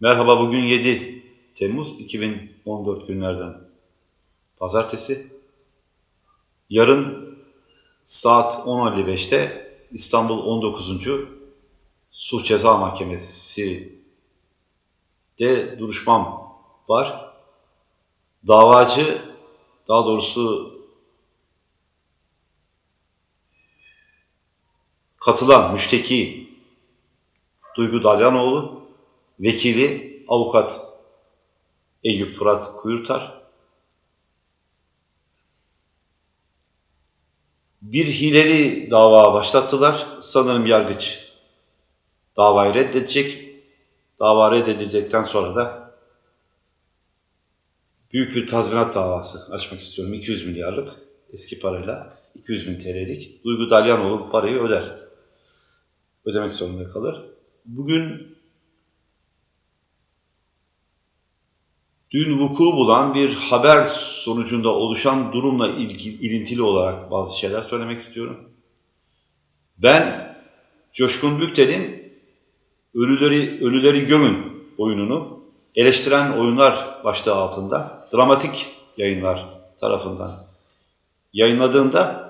Merhaba bugün 7 Temmuz 2014 günlerden pazartesi. Yarın saat 10.55'te İstanbul 19. Suç Ceza Mahkemesi de duruşmam var. Davacı daha doğrusu katılan müşteki Duygu Dalyanoğlu, vekili avukat Eyüp Fırat Kuyurtar, bir hileli dava başlattılar. Sanırım yargıç davayı reddedecek. Dava reddedilecekten sonra da büyük bir tazminat davası açmak istiyorum. 200 milyarlık eski parayla 200 bin TL'lik. Duygu Dalyanoğlu parayı öder. Ödemek zorunda kalır. Bugün dün vuku bulan bir haber sonucunda oluşan durumla ilgili, ilintili olarak bazı şeyler söylemek istiyorum. Ben Coşkun Büktel'in Ölüleri, Ölüleri Gömün oyununu eleştiren oyunlar başlığı altında dramatik yayınlar tarafından yayınladığında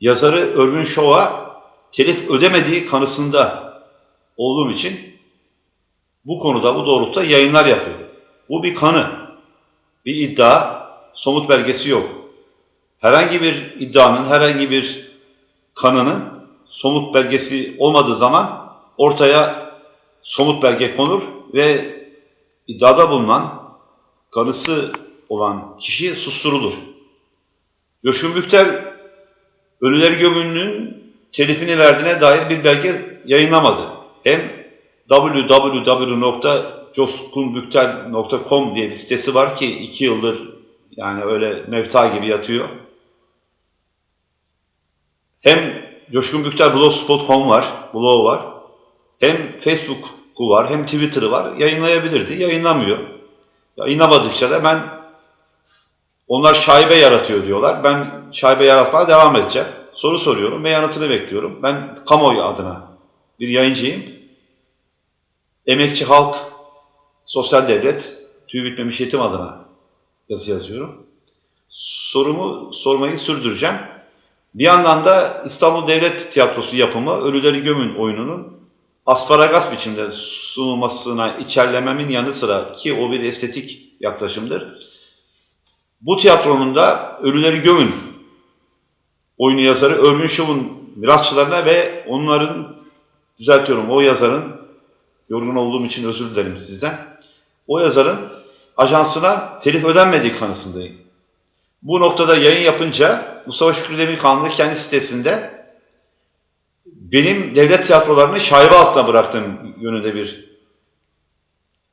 yazarı Örgün Şov'a telif ödemediği kanısında olduğum için bu konuda bu doğrultuda yayınlar yapıyor. Bu bir kanı, bir iddia, somut belgesi yok. Herhangi bir iddianın, herhangi bir kanının somut belgesi olmadığı zaman ortaya somut belge konur ve iddiada bulunan, kanısı olan kişi susturulur. Coşkun Büktel Ölüler Gömü'nün telifini verdiğine dair bir belge yayınlamadı. Hem www.coskunbüktel.com diye bir sitesi var ki iki yıldır yani öyle mevta gibi yatıyor. Hem Coşkun Büktel blogspot.com var, blog var. Hem Facebook'u var, hem Twitter'ı var. Yayınlayabilirdi, yayınlamıyor. Yayınlamadıkça da ben onlar şaibe yaratıyor diyorlar. Ben şaibe yaratmaya devam edeceğim. Soru soruyorum ve yanıtını bekliyorum. Ben kamuoyu adına bir yayıncıyım. Emekçi halk, sosyal devlet, tüy bitmemiş yetim adına yazı yazıyorum. Sorumu sormayı sürdüreceğim. Bir yandan da İstanbul Devlet Tiyatrosu yapımı Ölüleri Gömün oyununun asparagas biçimde sunulmasına içerlememin yanı sıra ki o bir estetik yaklaşımdır. Bu tiyatronun da Ölüleri Gömün oyunu yazarı Örgün Şov'un mirasçılarına ve onların düzeltiyorum o yazarın yorgun olduğum için özür dilerim sizden. O yazarın ajansına telif ödenmediği kanısındayım. Bu noktada yayın yapınca Mustafa Şükrü Demirkanlı kendi sitesinde benim devlet tiyatrolarını şaibe altına bıraktığım yönünde bir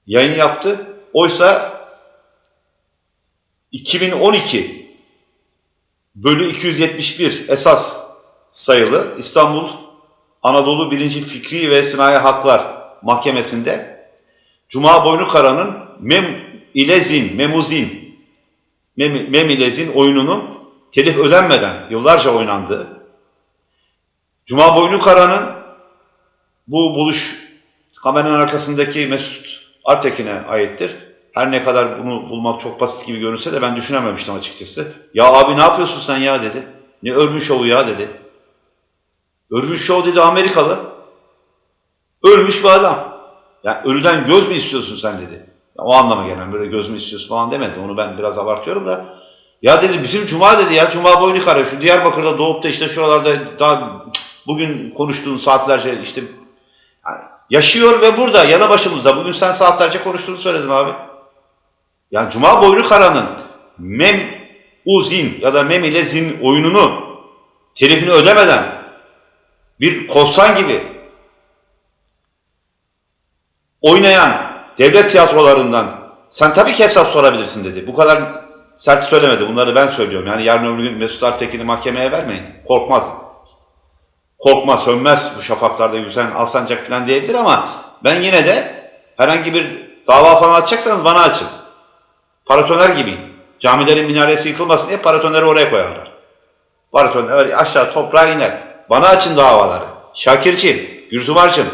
yayın yaptı. Oysa 2012 bölü 271 esas sayılı İstanbul Anadolu 1. Fikri ve Sinayi Haklar Mahkemesi'nde Cuma Boynukara'nın Mem İlezin, Memuzin, Mem, Mem İlezin oyununun telif ödenmeden yıllarca oynandığı, Cuma Boynukara'nın bu buluş kameranın arkasındaki Mesut Artekin'e aittir. Her ne kadar bunu bulmak çok basit gibi görünse de ben düşünememiştim açıkçası. Ya abi ne yapıyorsun sen ya dedi. Ne örgün şovu ya dedi. Örgün şov dedi Amerikalı. Ölmüş bir adam. Yani ölüden göz mü istiyorsun sen dedi. Ya o anlama gelen böyle göz mü istiyorsun falan demedi. Onu ben biraz abartıyorum da. Ya dedi bizim Cuma dedi ya Cuma boynu kara şu Diyarbakır'da doğup da işte şuralarda daha bugün konuştuğun saatlerce işte yani yaşıyor ve burada yana başımızda. Bugün sen saatlerce konuştuğunu söyledin abi. Yani Cuma boynu karanın mem uzin ya da mem ile zin oyununu telifini ödemeden bir korsan gibi oynayan devlet tiyatrolarından sen tabii ki hesap sorabilirsin dedi. Bu kadar sert söylemedi. Bunları ben söylüyorum. Yani yarın öbür gün Mesut Alptekin'i mahkemeye vermeyin. Korkmaz. Korkma sönmez bu şafaklarda yüzen alsancak falan diyebilir ama ben yine de herhangi bir dava falan açacaksanız bana açın. Paratoner gibi. Camilerin minaresi yıkılmasın diye paratoneri oraya koyarlar. Paratoner aşağı toprağa iner. Bana açın davaları. Şakirciğim, Gürzümar'cığım.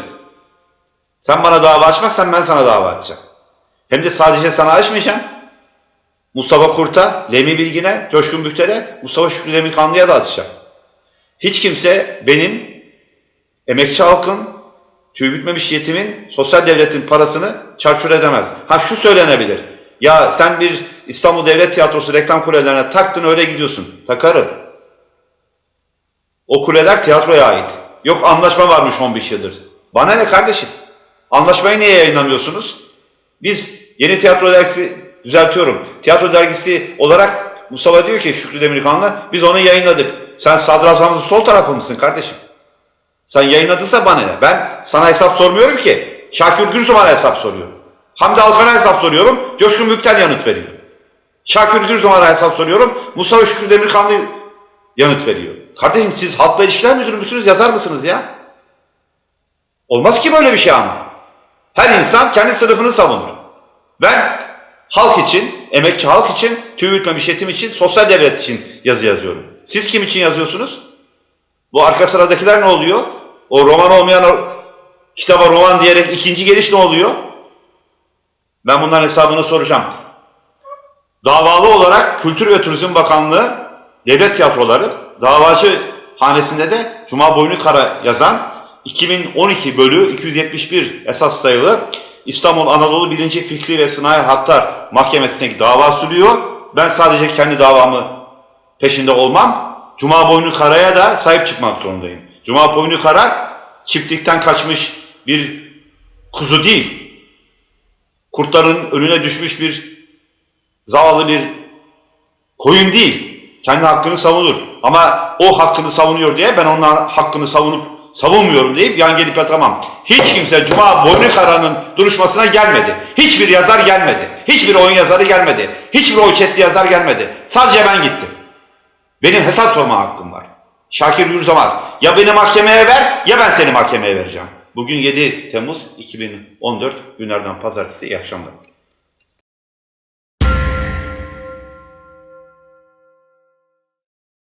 Sen bana dava açmazsan ben sana dava açacağım. Hem de sadece sana açmayacağım. Mustafa Kurt'a, Lemi Bilgin'e, Coşkun Bükter'e, Mustafa Şükrü Demirkanlı'ya da atacağım. Hiç kimse benim emekçi halkın, tüy bitmemiş yetimin, sosyal devletin parasını çarçur edemez. Ha şu söylenebilir. Ya sen bir İstanbul Devlet Tiyatrosu reklam kulelerine taktın öyle gidiyorsun. Takarım. O kuleler tiyatroya ait. Yok anlaşma varmış 15 yıldır. Bana ne kardeşim? Anlaşmayı niye yayınlamıyorsunuz? Biz yeni tiyatro dergisi düzeltiyorum. Tiyatro dergisi olarak Mustafa diyor ki Şükrü Demirkanlı biz onu yayınladık. Sen sadrazamımızın sol tarafı mısın kardeşim? Sen yayınladıysa bana ne? Ben sana hesap sormuyorum ki. Şakir Gürzuman'a hesap soruyorum. Hamdi Alkan'a hesap soruyorum. Coşkun Bükten yanıt veriyor. Şakir Gürzuman'a hesap soruyorum. Mustafa Şükrü Demirkanlı yanıt veriyor. Kardeşim siz halkla ilişkiler müdürü müsünüz yazar mısınız ya? Olmaz ki böyle bir şey ama. Her insan kendi sınıfını savunur. Ben halk için, emekçi halk için, tüy bitmemiş yetim için, sosyal devlet için yazı yazıyorum. Siz kim için yazıyorsunuz? Bu arka sıradakiler ne oluyor? O roman olmayan o kitaba roman diyerek ikinci geliş ne oluyor? Ben bunların hesabını soracağım. Davalı olarak Kültür ve Turizm Bakanlığı devlet tiyatroları davacı hanesinde de Cuma Boynu Kara yazan 2012 bölü 271 esas sayılı İstanbul Anadolu 1. Fikri ve Sınai Haklar Mahkemesi'ndeki dava sürüyor. Ben sadece kendi davamı peşinde olmam. Cuma Boynu Kara'ya da sahip çıkmak zorundayım. Cuma Boynu Kara çiftlikten kaçmış bir kuzu değil. Kurtların önüne düşmüş bir zavallı bir koyun değil. Kendi hakkını savunur. Ama o hakkını savunuyor diye ben onun hakkını savunup savunmuyorum deyip yan gelip yatamam. Hiç kimse Cuma Boynu Kara'nın duruşmasına gelmedi. Hiçbir yazar gelmedi. Hiçbir oyun yazarı gelmedi. Hiçbir oy chatli yazar gelmedi. Sadece ben gittim. Benim hesap sorma hakkım var. Şakir Gürzaman ya beni mahkemeye ver ya ben seni mahkemeye vereceğim. Bugün 7 Temmuz 2014 günlerden pazartesi iyi akşamlar.